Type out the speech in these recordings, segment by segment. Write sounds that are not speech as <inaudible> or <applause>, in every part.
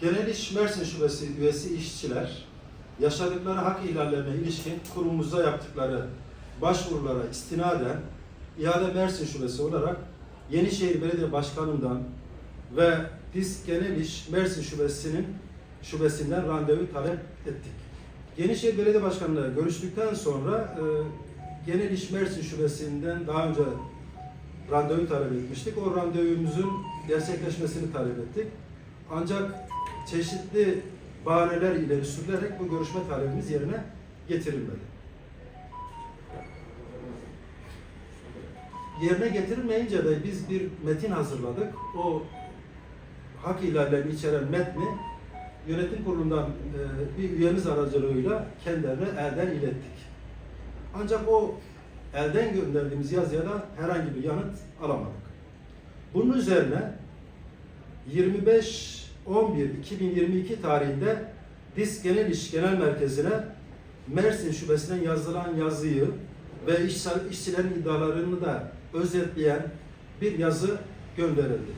Genel İş Mersin Şubesi üyesi işçiler, yaşadıkları hak ihlallerine ilişkin kurumumuzda yaptıkları başvurulara istinaden İade Mersin Şubesi olarak Yenişehir Belediye Başkanı'ndan ve biz Genel İş Mersin Şubesi'nin şubesinden randevu talep ettik. Yenişehir Belediye Başkanı'yla görüştükten sonra e, Genel İş Mersin Şubesi'nden daha önce randevu talep etmiştik. O randevumuzun gerçekleşmesini talep ettik. Ancak çeşitli bahaneler ileri sürülerek bu görüşme talebimiz yerine getirilmedi. Yerine getirilmeyince de biz bir metin hazırladık. O hak ihlallerini içeren metni yönetim kurulundan e, bir üyemiz aracılığıyla kendilerine elden ilettik. Ancak o elden gönderdiğimiz yazıya da herhangi bir yanıt alamadık. Bunun üzerine 25-11-2022 tarihinde DİS Genel İş Genel Merkezi'ne Mersin Şubesi'nden yazılan yazıyı ve işçi- işçilerin iddialarını da özetleyen bir yazı gönderildi.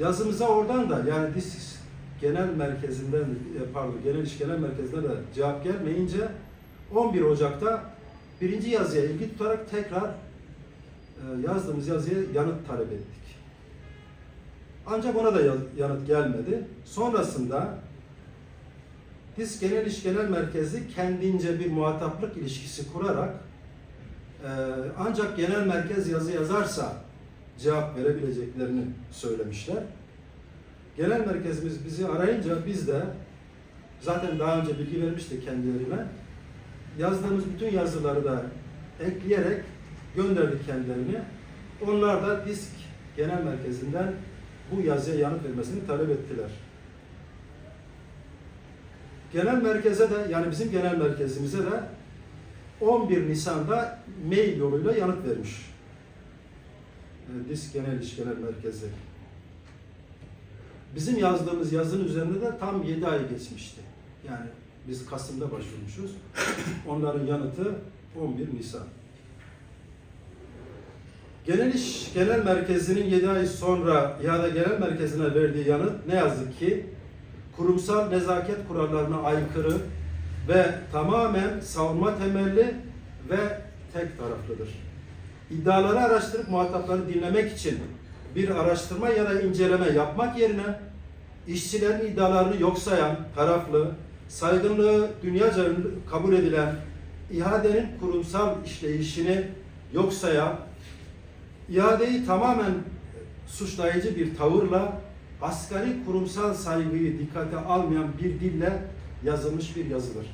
Yazımıza oradan da yani DİS Genel Merkezi'nden e, pardon Genel İş Genel Merkezi'nden de cevap gelmeyince 11 Ocak'ta birinci yazıya ilgi tutarak tekrar e, yazdığımız yazıya yanıt talep ettik. Ancak ona da ya- yanıt gelmedi. Sonrasında biz Genel İş Genel Merkezi kendince bir muhataplık ilişkisi kurarak e, ancak genel merkez yazı yazarsa cevap verebileceklerini söylemişler. Genel merkezimiz bizi arayınca biz de zaten daha önce bilgi vermiştik kendilerine. Yazdığımız bütün yazıları da ekleyerek gönderdik kendilerine. Onlar da disk genel merkezinden bu yazıya yanıt vermesini talep ettiler. Genel merkeze de yani bizim genel merkezimize de 11 Nisan'da mail yoluyla yanıt vermiş. E, Disk Genel İş Genel Merkezi. Bizim yazdığımız yazının üzerinde de tam 7 ay geçmişti. Yani biz Kasım'da başvurmuşuz. Onların yanıtı 11 Nisan. Genel İş Genel Merkezi'nin 7 ay sonra İHA'da Genel Merkezi'ne verdiği yanıt ne yazık ki kurumsal nezaket kurallarına aykırı ve tamamen savunma temelli ve tek taraflıdır. İddiaları araştırıp muhatapları dinlemek için bir araştırma ya da inceleme yapmak yerine işçilerin iddialarını yok sayan, taraflı, saygınlığı dünyaca kabul edilen ihadenin kurumsal işleyişini yok sayan, iadeyi tamamen suçlayıcı bir tavırla asgari kurumsal saygıyı dikkate almayan bir dille yazılmış bir yazıdır.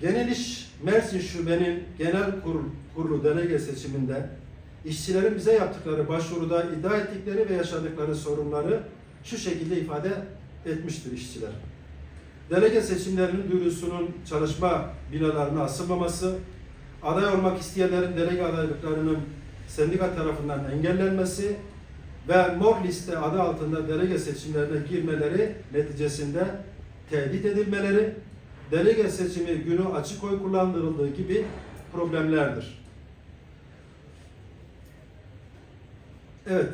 Genel İş Mersin Şube'nin genel kurul, kurulu delege seçiminde işçilerin bize yaptıkları başvuruda iddia ettikleri ve yaşadıkları sorunları şu şekilde ifade etmiştir işçiler. Delege seçimlerinin duyurusunun çalışma binalarına asılmaması, aday olmak isteyenlerin delege adaylıklarının sendika tarafından engellenmesi ve mor liste adı altında delege seçimlerine girmeleri neticesinde tehdit edilmeleri, delege seçimi günü açık oy kullandırıldığı gibi problemlerdir. Evet,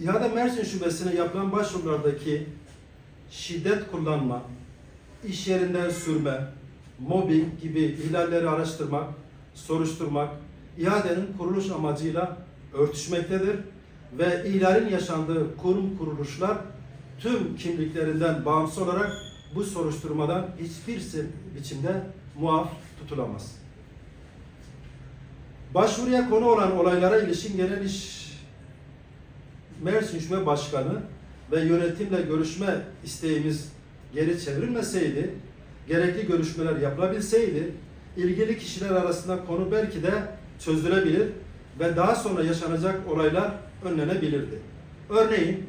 İHA'da Mersin Şubesi'ne yapılan başvurulardaki şiddet kullanma, iş yerinden sürme, mobbing gibi ihlalleri araştırmak, soruşturmak, İHA'denin kuruluş amacıyla örtüşmektedir ve ihlalin yaşandığı kurum kuruluşlar tüm kimliklerinden bağımsız olarak bu soruşturmadan hiçbir biçimde muaf tutulamaz. Başvuruya konu olan olaylara ilişkin genel iş Mersin Şube Başkanı ve yönetimle görüşme isteğimiz geri çevrilmeseydi, gerekli görüşmeler yapılabilseydi, ilgili kişiler arasında konu belki de çözülebilir ve daha sonra yaşanacak olaylar önlenebilirdi. Örneğin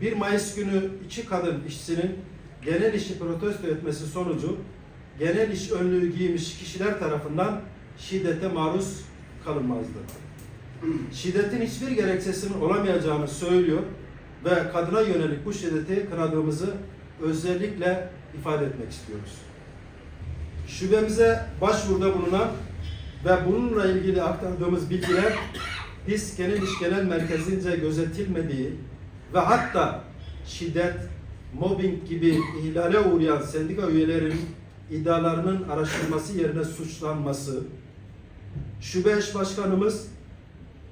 1 Mayıs günü iki kadın işçinin genel işi protesto etmesi sonucu genel iş önlüğü giymiş kişiler tarafından şiddete maruz kalınmazdı. Şiddetin hiçbir gerekçesinin olamayacağını söylüyor ve kadına yönelik bu şiddeti kınadığımızı özellikle ifade etmek istiyoruz. Şubemize başvuruda bulunan ve bununla ilgili aktardığımız bilgiler Genel İş Genel Merkezi'nce gözetilmediği ve hatta şiddet, mobbing gibi ihlale uğrayan sendika üyelerinin iddialarının araştırılması yerine suçlanması, şube eş başkanımız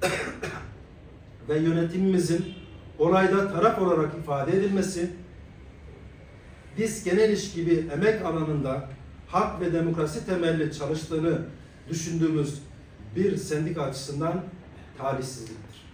<coughs> ve yönetimimizin olayda taraf olarak ifade edilmesi, biz genel iş gibi emek alanında hak ve demokrasi temelli çalıştığını düşündüğümüz bir sendika açısından talihsizliktir.